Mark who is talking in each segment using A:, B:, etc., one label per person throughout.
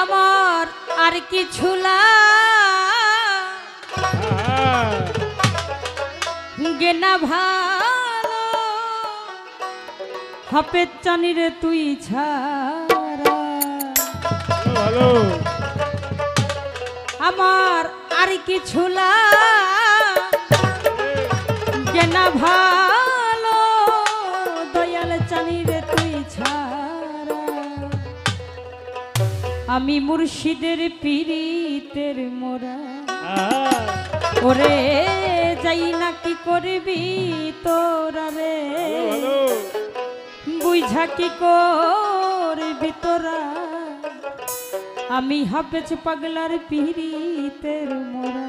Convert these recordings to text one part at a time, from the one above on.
A: আমার আর কি গেনা ভালো। হাপের চানি রে তুই ছাড়া। আমার আর কি গেনা ভালো। আমি মুর্শিদের পীড়িতের মোরা। ওরে যাই না কি করবি তোরা রে? বুঝা কি করবি তোরা? আমি হাফেজ পাগলার পীড়িতের মোরা।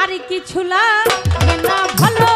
A: আর কিছু না ভালো।